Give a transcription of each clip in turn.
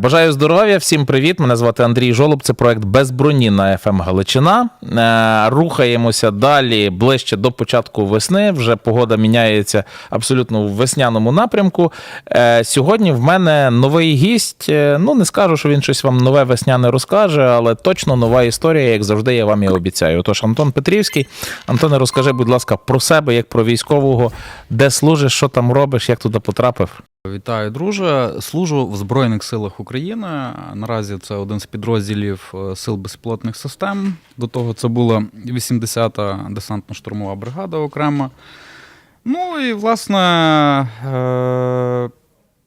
Бажаю здоров'я, всім привіт. Мене звати Андрій Жолоб. Це проект без броні на ФМ Галичина. Е, Рухаємося далі ближче до початку весни. Вже погода міняється абсолютно в весняному напрямку. Е, Сьогодні в мене новий гість. Е, Ну не скажу, що він щось вам нове весняне розкаже, але точно нова історія, як завжди, я вам і обіцяю. Отож, Антон Петрівський. Антоне, розкажи, будь ласка, про себе як про військового, де служиш, що там робиш, як туди потрапив. Вітаю, друже. Служу в Збройних силах України. Наразі це один з підрозділів е, Сил безпілотних систем. До того це була 80-та десантно-штурмова бригада окрема. Ну і, власне, е-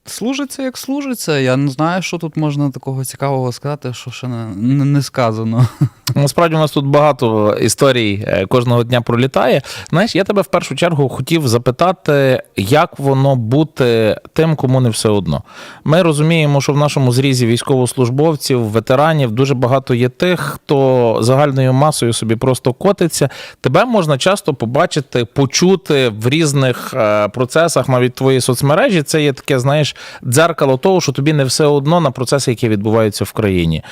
служиться як служиться. Я не знаю, що тут можна такого цікавого сказати, що ще не, не, не сказано. Насправді у нас тут багато історій е, кожного дня пролітає. Знаєш, я тебе в першу чергу хотів запитати, як воно бути тим, кому не все одно. Ми розуміємо, що в нашому зрізі військовослужбовців, ветеранів дуже багато є тих, хто загальною масою собі просто котиться. Тебе можна часто побачити, почути в різних е, процесах, навіть твої соцмережі. Це є таке, знаєш, дзеркало того, що тобі не все одно на процеси, які відбуваються в країні.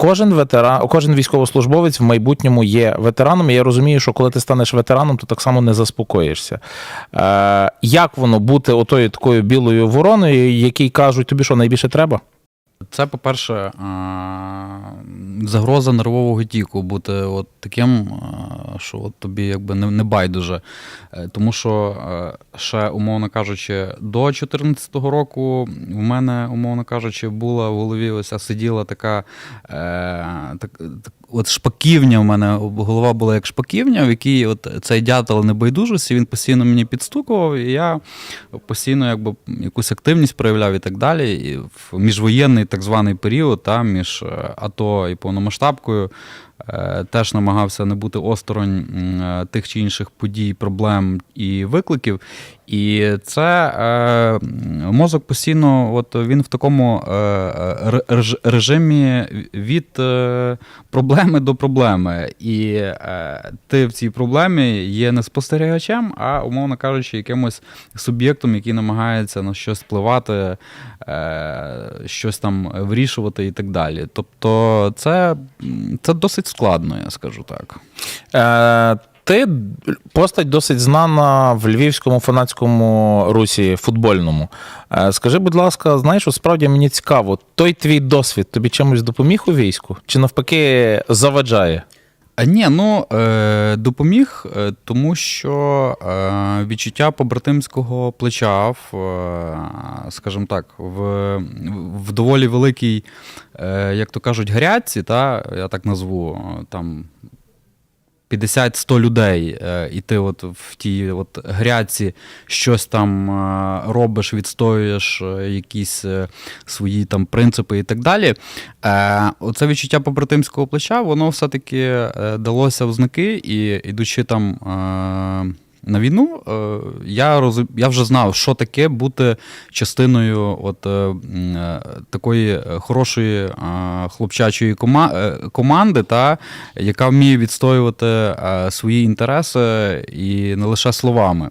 Кожен ветеран, кожен військовослужбовець в майбутньому є ветераном. Я розумію, що коли ти станеш ветераном, то так само не заспокоїшся. Е, як воно бути отою такою білою вороною, якій кажуть, тобі що найбільше треба? Це, по-перше, е, загроза нервового тіку, бути от таким, е, що от тобі якби не, не байдуже. Е, Тому що е, ще, умовно кажучи, до 2014 року в мене, умовно кажучи, була в голові ось сиділа така, е, так, так, от шпаківня в мене голова була як шпаківня, в якій от цей дятел небайдужості, він постійно мені підстукував, і я постійно якби якусь активність проявляв і так далі. І в міжвоєнний так званий період, та, між АТО і повномасштабкою. Е, Теж намагався не бути осторонь е, тих чи інших подій, проблем і викликів. І це е, мозок постійно, от він в такому е, режимі від е, проблеми до проблеми. І е, ти в цій проблемі є не спостерігачем, а, умовно кажучи, якимось суб'єктом, який намагається на щось впливати, е, щось там вирішувати і так далі. Тобто, це, це досить складно, я скажу так. Е, ти постать досить знана в львівському фанатському русі футбольному. Е, скажи, будь ласка, знаєш, от справді мені цікаво, той твій досвід тобі чимось допоміг у війську? Чи навпаки заваджає? Ні, ну е, допоміг, е, тому що е, відчуття побратимського плеча, в, е, скажімо так, в, в доволі великій, е, як то кажуть, грядці, та, я так назву, е, там 50-100 людей, е, і ти от в тій от гряці щось там е, робиш, відстоюєш е, якісь свої там принципи і так далі. Оце відчуття побратимського плеча, воно все-таки далося в знаки, і йдучи там. На війну е, я роз... я вже знав, що таке бути частиною от, е, е, такої хорошої хлопчачої кома... команди, та, яка вміє відстоювати свої інтереси і не лише словами.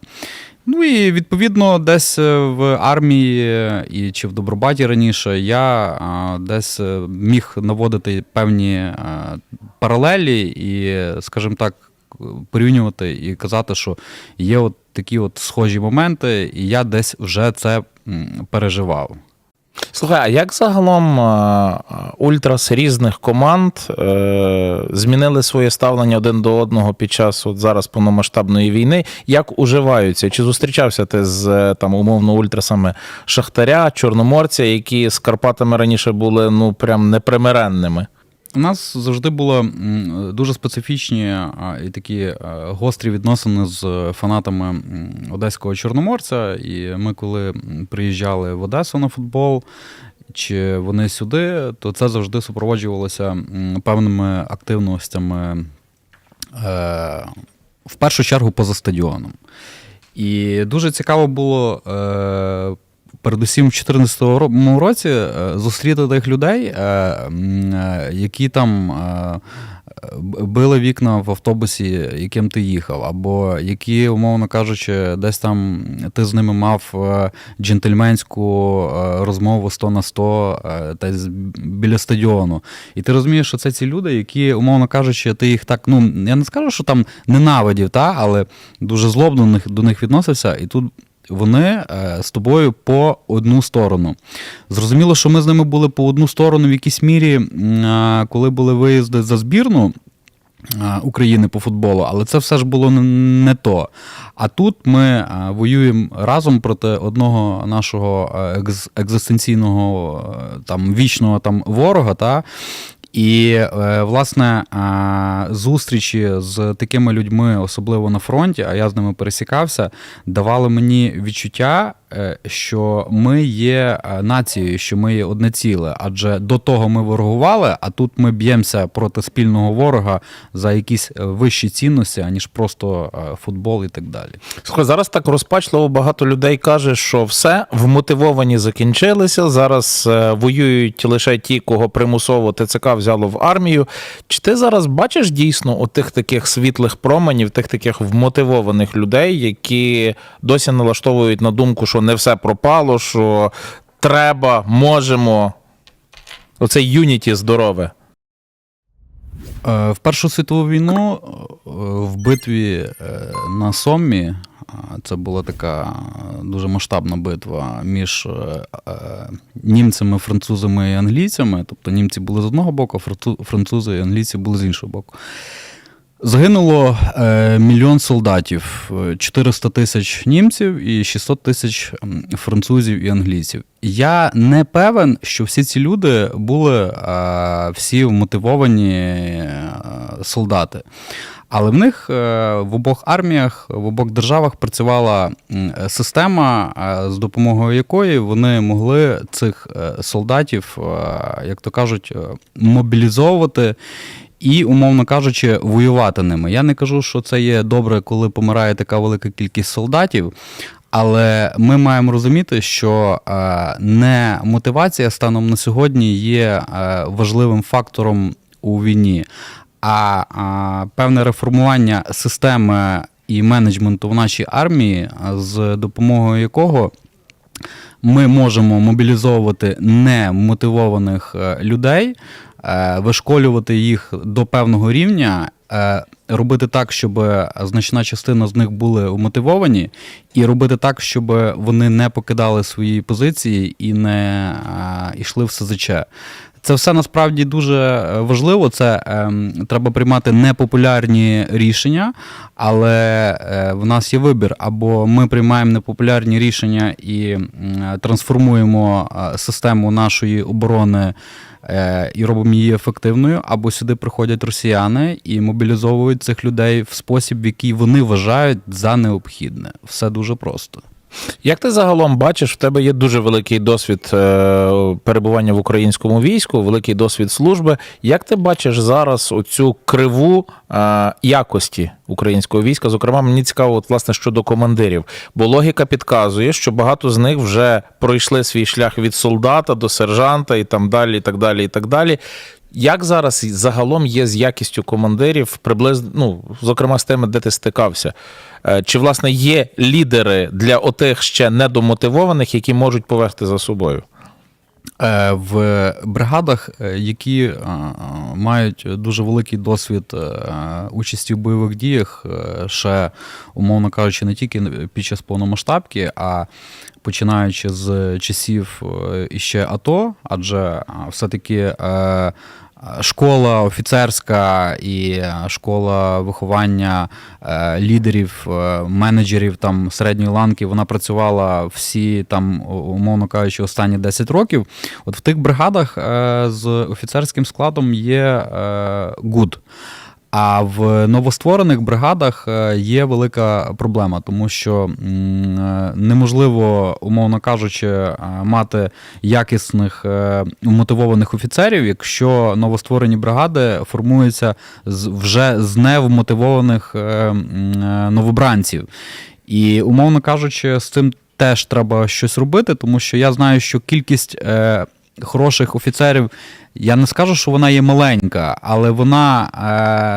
Ну і відповідно, десь в армії і чи в Добробаті раніше я десь міг наводити певні паралелі і, скажімо так, порівнювати і казати, що є от такі от схожі моменти, і я десь вже це переживав. Слухай, а як загалом е, ультрас різних команд е, змінили своє ставлення один до одного під час от зараз повномасштабної війни? Як уживаються? Чи зустрічався ти з е, там умовно ультрасами Шахтаря, Чорноморця, які з Карпатами раніше були ну прям непримиренними? У нас завжди були дуже специфічні і такі е, гострі відносини з фанатами одеського чорноморця. І ми, коли приїжджали в Одесу на футбол, чи вони сюди, то це завжди супроводжувалося певними активностями, е, в першу чергу поза стадіоном. І дуже цікаво було. Передусім в 2014 році е, зустріти тих людей, е, е, які там били вікна в автобусі, яким ти їхав, або які, умовно кажучи, десь там ти з ними мав джентльменську розмову 100 на 100 е, десь біля стадіону. І ти розумієш, що це ці люди, які, умовно кажучи, ти їх так, ну я не скажу, що там ненавидів, та, але дуже злобно до них відносився. І тут вони е, з тобою по одну сторону. Зрозуміло, що ми з ними були по одну сторону в якійсь мірі, коли були виїзди за збірну. України по футболу, але це все ж було не- то. А тут ми воюємо разом проти одного нашого е, екз- екзистенційного е, там вічного там ворога, та і е, власне зустрічі з такими людьми, особливо на фронті, а я з ними пересікався, давали мені відчуття, що ми є е, нацією, що ми є одне ціле. Адже до того ми ворогували, а тут ми б'ємося проти спільного ворога за якісь е, вищі цінності, аніж просто е, футбол і так далі. Слухай, зараз так розпачливо багато людей каже, що все вмотивовані закінчилися. Зараз е, воюють лише ті, кого примусово ТЦК взяло в армію. Чи ти зараз бачиш дійсно отих таких світлих променів, тих таких вмотивованих людей, які досі налаштовують на думку, що не все пропало, що треба, можемо. Оце юніті здорове. Е, В Першу світову війну е, в битві е, на Соммі це була така дуже масштабна битва між німцями, французами і англійцями. Тобто німці були з одного боку, французи і англійці були з іншого боку. Загинуло е, мільйон солдатів, е, 400 тисяч німців і 600 тисяч французів і англійців. Я не певен, що всі ці люди були е, всі вмотивовані е, солдати. Але в них е, в обох арміях, в обох державах працювала система, е, з допомогою якої вони могли цих е, солдатів, е, як то кажуть, е, мобілізовувати і, умовно кажучи, воювати ними. Я не кажу, що це є добре, коли помирає така велика кількість солдатів. Але ми маємо розуміти, що е, не мотивація станом на сьогодні є е, важливим фактором у війні, а, певне реформування системи і менеджменту в нашій армії, з допомогою якого ми можемо мобілізовувати немотивованих е, людей, е, вишколювати їх до певного рівня, е, робити так, щоб значна частина з них були мотивовані, і робити так, щоб вони не покидали свої позиції і не е, йшли в СЗЧ. Це все насправді дуже е, важливо. Це ем, треба приймати непопулярні рішення, але е, в нас є вибір: або ми приймаємо непопулярні рішення і м, трансформуємо е, систему нашої оборони е, і робимо її ефективною, або сюди приходять росіяни і мобілізовують цих людей в спосіб, в який вони вважають за необхідне. Все дуже просто. Як ти загалом бачиш, в тебе є дуже великий досвід е, перебування в українському війську, великий досвід служби. Як ти бачиш зараз оцю криву е, якості українського війська? Зокрема, мені цікаво, от, власне, щодо командирів, бо логіка підказує, що багато з них вже пройшли свій шлях від солдата до сержанта і там далі, і так далі, і так далі. Як зараз загалом є з якістю командирів, приблизно, ну, зокрема з тими, де ти стикався? Е, Чи, власне, є лідери для отих ще недомотивованих, які можуть повести за собою? Е, В бригадах, е, які е, мають дуже великий досвід участі в бойових діях, ще, умовно кажучи, не тільки під час повномасштабки, а починаючи з часів іще АТО, адже все-таки. Школа офіцерська і е, школа виховання е, лідерів, е, менеджерів там середньої ланки, вона працювала всі там, умовно кажучи, останні 10 років. От в тих бригадах з офіцерським складом є гуд. А в новостворених бригадах е, є велика проблема, тому що е, неможливо, умовно кажучи, е, мати якісних мотивованих офіцерів, якщо новостворені бригади формуються вже з невмотивованих новобранців. І, умовно кажучи, з цим теж треба щось робити, тому що я знаю, що кількість. Хороших офіцерів. Я не скажу, що вона є маленька, але вона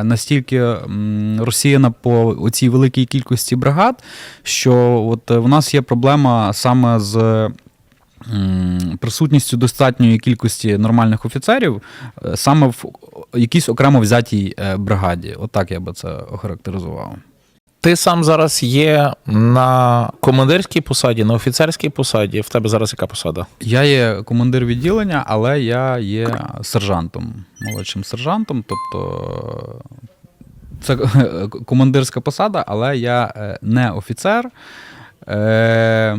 е, настільки розсіяна по цій великій кількості бригад, що от е, в нас є проблема саме з присутністю достатньої кількості нормальних офіцерів е, саме в якійсь окремо взятій е, бригаді. Отак я би це охарактеризував. Ти сам зараз є на командирській посаді, на офіцерській посаді. В тебе зараз яка посада? Я є командир відділення, але я є сержантом, молодшим сержантом. Тобто це командирська посада, але я е, не офіцер. Е,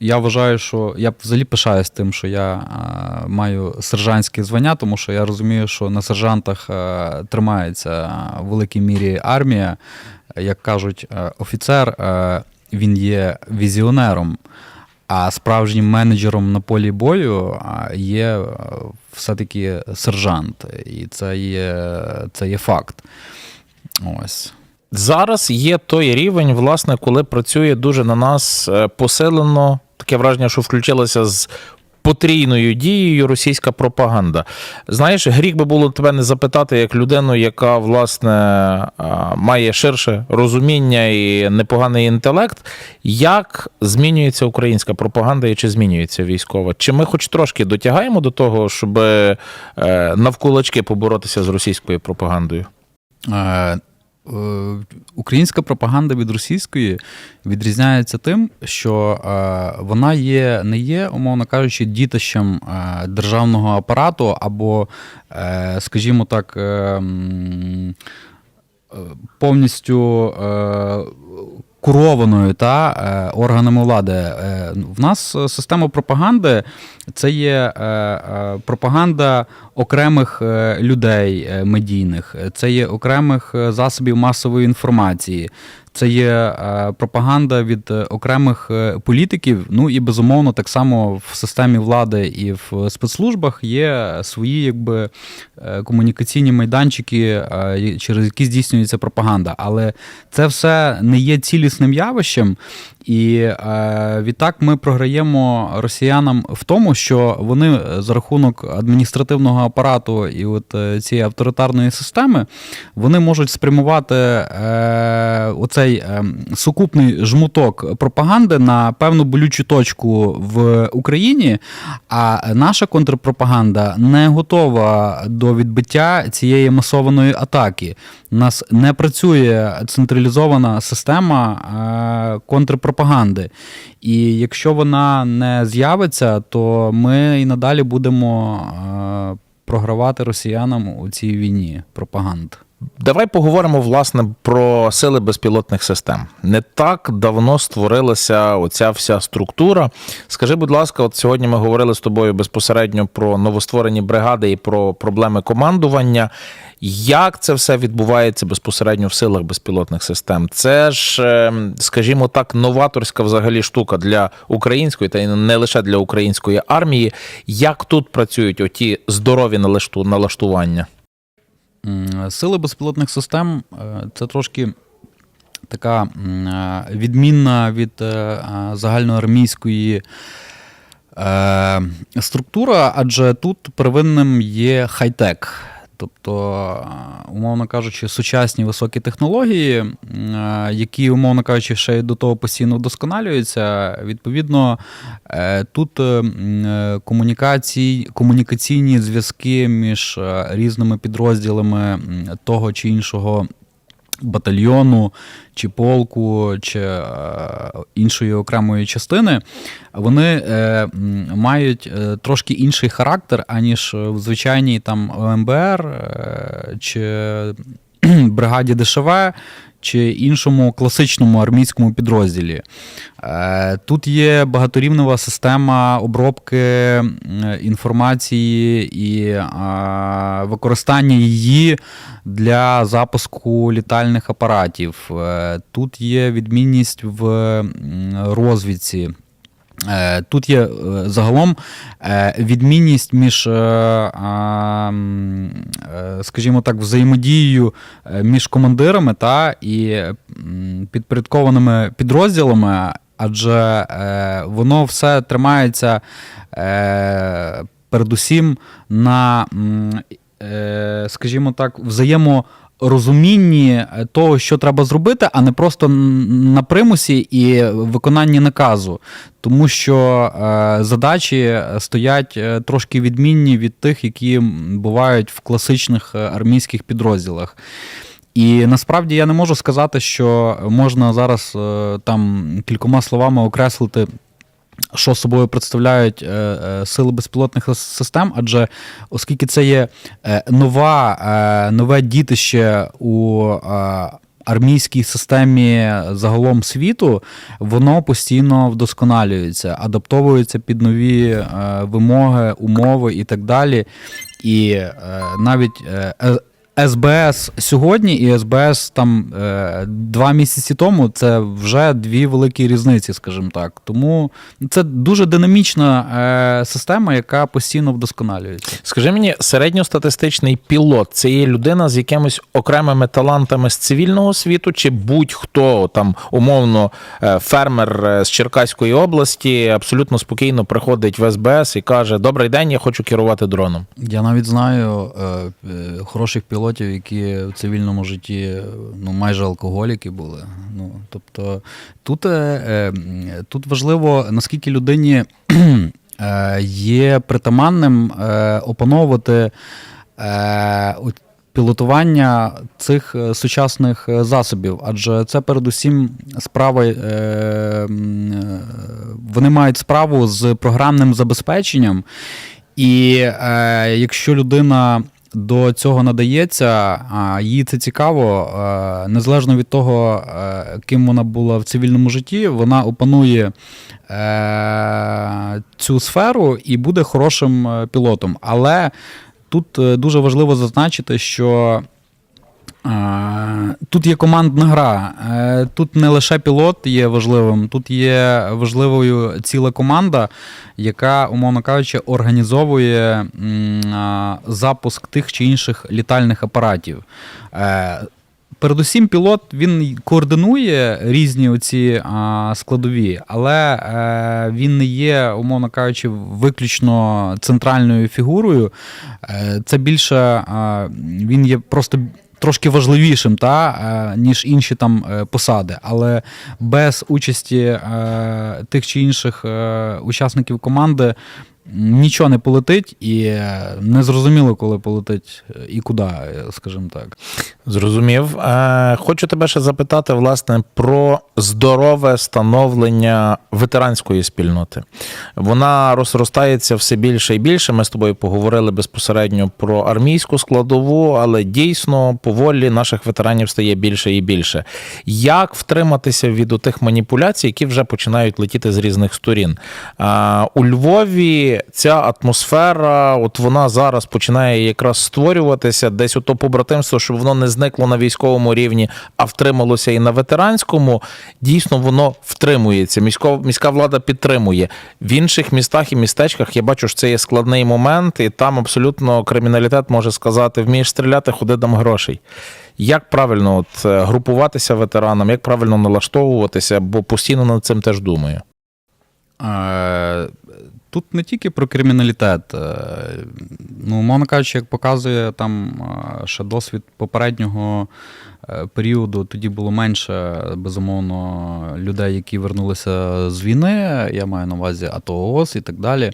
Я вважаю, що я взагалі пишаюсь тим, що я е, маю сержантське звання, тому що я розумію, що на сержантах е, тримається в великій мірі армія. Як кажуть, е, офіцер е, він є візіонером. А справжнім менеджером на полі бою є е, все-таки сержант, і це є, це є факт. Ось. Зараз є той рівень, власне, коли працює дуже на нас посилено таке враження, що включилася з потрійною дією російська пропаганда. Знаєш, гріх би було тебе не запитати як людину, яка власне має ширше розуміння і непоганий інтелект, як змінюється українська пропаганда і чи змінюється військова? Чи ми хоч трошки дотягаємо до того, щоб е, навкулачки поборотися з російською пропагандою? Е, Українська пропаганда від російської відрізняється тим, що е, вона є, не є, умовно кажучи, дітищем е, державного апарату або, скажімо так, е, м, е, повністю курованою та е, органами влади. Е, В нас е, система пропаганди це є пропаганда окремих людей медійних, це є окремих засобів масової інформації. Це є е, пропаганда від е, окремих е, політиків. Ну і безумовно, так само в системі влади і в спецслужбах є свої якби комунікаційні майданчики, через які здійснюється пропаганда. Але це все не є цілісним явищем. І е, відтак ми програємо росіянам в тому, що вони за рахунок адміністративного апарату і от е, цієї авторитарної системи вони можуть спрямувати е, оцей е, сукупний жмуток пропаганди на певну болючу точку в Україні. А наша контрпропаганда не готова до відбиття цієї масованої атаки. У нас не працює централізована система е, контрпропаганди. І якщо вона не з'явиться, то ми і надалі будемо е, програвати росіянам у цій війні пропаганд. Давай поговоримо власне про сили безпілотних систем. Не так давно створилася оця вся структура. Скажи, будь ласка, от сьогодні ми говорили з тобою безпосередньо про новостворені бригади і про проблеми командування. Як це все відбувається безпосередньо в силах безпілотних систем? Це ж, е, скажімо так, новаторська взагалі штука для української, та й не лише для української армії. Як тут працюють оті здорові налаштування? Сили безпілотних систем е, це трошки така е, відмінна від е, загальноармійської структура, адже тут первинним є хай-тек. Тобто, е, умовно кажучи, сучасні високі технології, е, які, умовно кажучи, ще й до того постійно вдосконалюються. Відповідно, е, тут м, комунікацій, комунікаційні зв'язки між різними підрозділами того чи іншого батальйону, чи полку, чи е, іншої окремої частини, вони е, мають е, трошки інший характер, аніж в звичайній там ОМБР чи бригаді ДШВ. Чи іншому класичному армійському підрозділі. Е, Тут є багаторівнева система обробки інформації і е, використання її для запуску літальних апаратів. Е, Тут є відмінність в розвідці. Е, Тут є е, загалом е, відмінність між, скажімо так, взаємодією між командирами та і підпорядкованими підрозділами, адже воно все тримається передусім на, скажімо так, взаєморозумінні е, того, що треба зробити, а не просто на примусі і виконанні наказу. Тому що е, задачі стоять е, трошки відмінні від тих, які бувають в класичних армійських підрозділах. І насправді я не можу сказати, що можна зараз там кількома словами окреслити. Що собою представляють е, е, сили безпілотних систем, адже оскільки це є е, нова, нове дітище у армійській системі загалом світу, воно постійно вдосконалюється, адаптовується під нові вимоги, умови і так далі. І навіть СБС сьогодні і СБС там е, два місяці тому це вже дві великі різниці, скажімо так. Тому це дуже динамічна е, система, яка постійно вдосконалюється. Скажи мені, середньостатистичний пілот це є людина з якимись окремими талантами з цивільного світу, чи будь-хто там умовно е, фермер з Черкаської області абсолютно спокійно приходить в СБС і каже: Добрий день, я хочу керувати дроном. Я навіть знаю хороших пілотів, які в цивільному житті ну, майже алкоголіки були. Ну, тобто тут, е, е, тут важливо, наскільки людині е, є притаманним опановувати пілотування цих сучасних засобів, адже це передусім справа, е, вони мають справу з програмним забезпеченням. І е, якщо людина до цього надається, їй це цікаво, е, незалежно від того, е, ким вона була в цивільному житті, вона опанує е, цю сферу і буде хорошим пілотом. Але тут дуже важливо зазначити, що Тут є командна гра. Е, Тут не лише пілот є важливим, тут є важливою ціла команда, яка, умовно кажучи, організовує запуск тих чи інших літальних апаратів. Е, Передусім, пілот він координує різні оці складові, але е, він не є, умовно кажучи, виключно центральною фігурою. Це більше він є просто трошки важливішим, та, е, ніж інші там е, посади. Але без участі е, тих чи інших учасників команди нічого не полетить, і незрозуміло, коли полетить і куди, скажімо так. Зрозумів. Е, Хочу тебе ще запитати, власне, про здорове становлення ветеранської спільноти. Вона розростається все більше і більше. Ми з тобою поговорили безпосередньо про армійську складову, але дійсно поволі наших ветеранів стає більше і більше. Як втриматися від тих маніпуляцій, які вже починають летіти з різних сторін? А, У Львові ця атмосфера, от вона зараз починає якраз створюватися, десь ото побратимство, щоб воно не зникло на військовому рівні, а втрималося і на ветеранському. Дійсно, воно втримується. Місько, міська влада підтримує. В інших містах і містечках я бачу, що це є складний момент, і там абсолютно криміналітет може сказати: вмієш стріляти, ходи дам грошей. Як правильно от, е, групуватися ветеранам, як правильно налаштовуватися, бо постійно над цим теж думаю. Е, Тут не тільки про криміналітет. Е, Ну, умовно кажучи, як показує там е, ще досвід попереднього е, періоду, тоді було менше, безумовно, людей, які вернулися з війни. Я маю на увазі АТО ООС і так далі.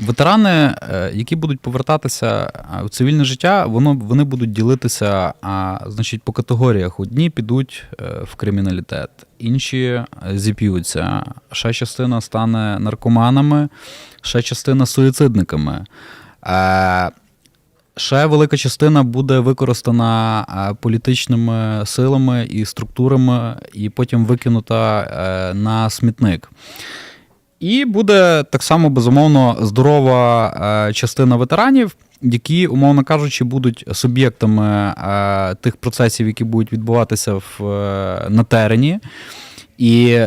Е, Ветерани, е, які будуть повертатися е, в цивільне життя, воно, вони будуть ділитися а, значить, по категоріях. Одні підуть е, в криміналітет, інші е, зіп'ються, ще частина стане наркоманами, ще частина суїцидниками. Е, Ще велика частина буде використана е, політичними силами і структурами, і потім викинута е, на смітник. І буде так само безумовно здорова е, частина ветеранів, які, умовно кажучи, будуть суб'єктами е, тих процесів, які будуть відбуватися в, е, на терені. І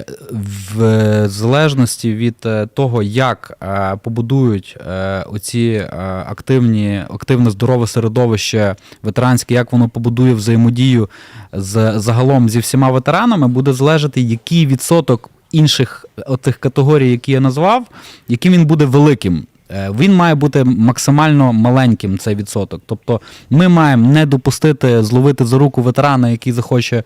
в залежності від того, як побудують оці активні, активне здорове середовище ветеранське, як воно побудує взаємодію з загалом зі всіма ветеранами, буде залежати, який відсоток інших отих категорій, які я назвав, яким він буде великим. Е, Він має бути максимально маленьким, цей відсоток. Тобто ми маємо не допустити зловити за руку ветерана, який захоче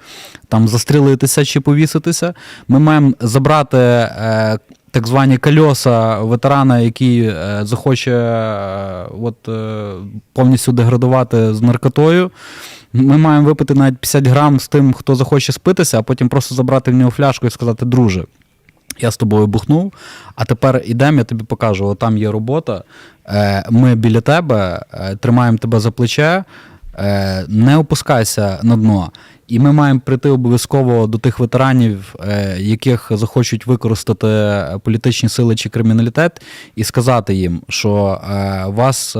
там застрілитися чи повіситися. Ми маємо забрати е, так звані кольоса ветерана, який е, захоче е, от, е, повністю деградувати з наркотою. Ми маємо випити навіть 50 грам з тим, хто захоче спитися, а потім просто забрати в нього фляжку і сказати, друже. Я з тобою бухнув, а тепер ідемо, я тобі покажу, там є робота. Е, Ми біля тебе е, тримаємо тебе за плече, е, не опускайся на дно. І ми маємо прийти обов'язково до тих ветеранів, яких захочуть використати політичні сили чи криміналітет, і сказати їм, що вас.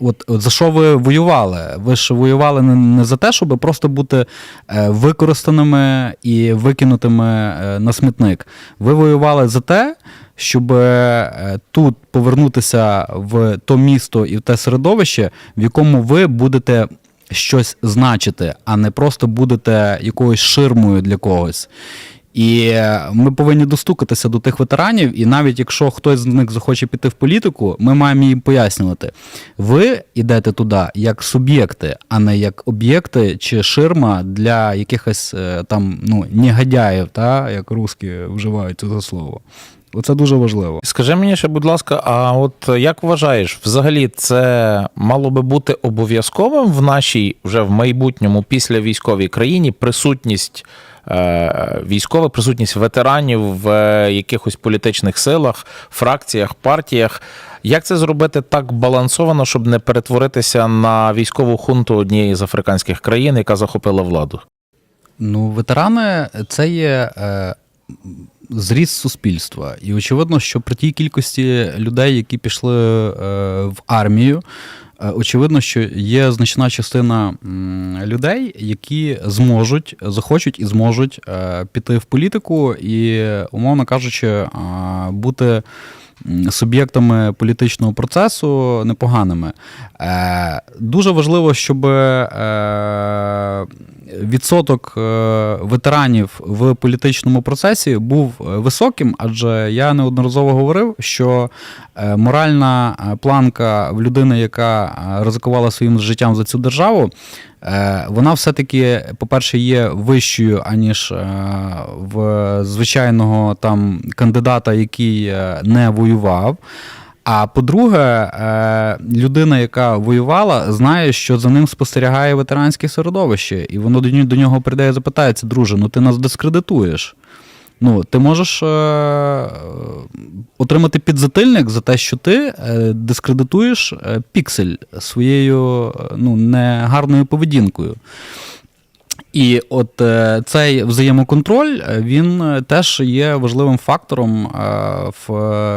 От, от за що ви воювали? Ви ж воювали не, не за те, щоб просто бути е, використаними і викинутими е, на смітник. Ви воювали за те, щоб е, тут повернутися в то місто і в те середовище, в якому ви будете щось значити, а не просто будете якоюсь ширмою для когось. І ми повинні достукатися до тих ветеранів, і навіть якщо хтось з них захоче піти в політику, ми маємо їм пояснювати. Ви йдете туди як суб'єкти, а не як об'єкти чи ширма для якихось е, там ну, негодяїв, та, як русські вживають це слово. Оце дуже важливо. Скажи мені ще, будь ласка, а от як вважаєш, взагалі це мало би бути обов'язковим в нашій вже в майбутньому після військовій країні присутність військова, присутність ветеранів в е, якихось політичних силах, фракціях, партіях? Як це зробити так балансовано, щоб не перетворитися на військову хунту однієї з африканських країн, яка захопила владу? Ну, ветерани це є е, зріст суспільства. І очевидно, що при тій кількості людей, які пішли е, в армію, е, очевидно, що є значна частина людей, які зможуть, захочуть і зможуть е, піти в політику і, умовно кажучи, е, бути. Суб'єктами політичного процесу непоганими. Е, дуже важливо, щоб е, відсоток е, ветеранів в політичному процесі був е, високим, адже я неодноразово говорив, що е, моральна планка в людини, яка ризикувала своїм життям за цю державу, вона все-таки, по-перше, є вищою, аніж в звичайного там кандидата, який не воював. А по-друге, е, людина, яка воювала, знає, що за ним спостерігає ветеранське середовище, і воно до нього- прийде і запитається: друже, ну ти нас дискредитуєш. Ну, ти можеш е, отримати підзатильник за те, що ти е, дискредитуєш е, піксель своєю ну, негарною поведінкою. І от е, цей взаємоконтроль е, він е, теж є важливим фактором в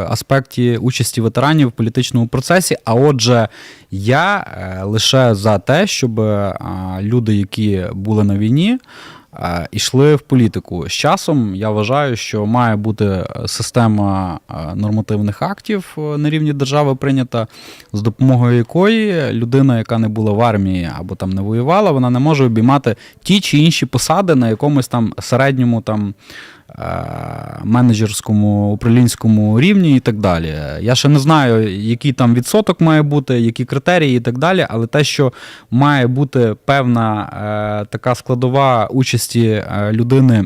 аспекті участі ветеранів в політичному процесі. А отже, я лише за те, щоб люди, які були на війні, йшли в політику. З часом я вважаю, що має бути система е, нормативних актів е, на рівні держави прийнята, з допомогою якої людина, яка не була в армії або там не воювала, вона не може обіймати ті чи інші посади на якомусь там середньому там. Е, Менеджерському управлінському рівні і так далі. Я ще не знаю, який там відсоток має бути, які критерії і так далі, але те, що має бути певна е, така складова участі е, людини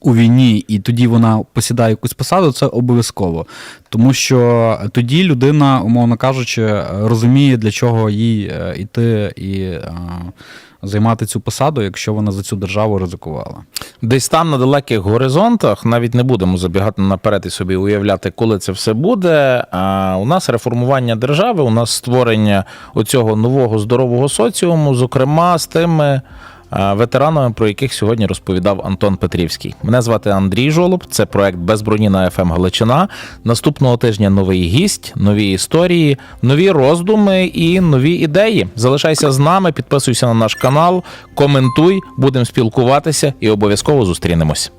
у війні, і тоді вона посідає якусь посаду, це обов'язково. Тому що тоді людина, умовно кажучи, розуміє, для чого їй е, йти і е, займати цю посаду, якщо вона за цю державу ризикувала. Десь там на далеких горизонтах, навіть не будемо забігати наперед і собі уявляти, коли це все буде. А у нас реформування держави, у нас створення оцього нового здорового соціуму, зокрема з тими. Ветеранами, про яких сьогодні розповідав Антон Петрівський. Мене звати Андрій Жолоб. Це проект без броні на ФМ Галичина. Наступного тижня новий гість, нові історії, нові роздуми і нові ідеї. Залишайся з нами, підписуйся на наш канал, коментуй, будемо спілкуватися і обов'язково зустрінемось.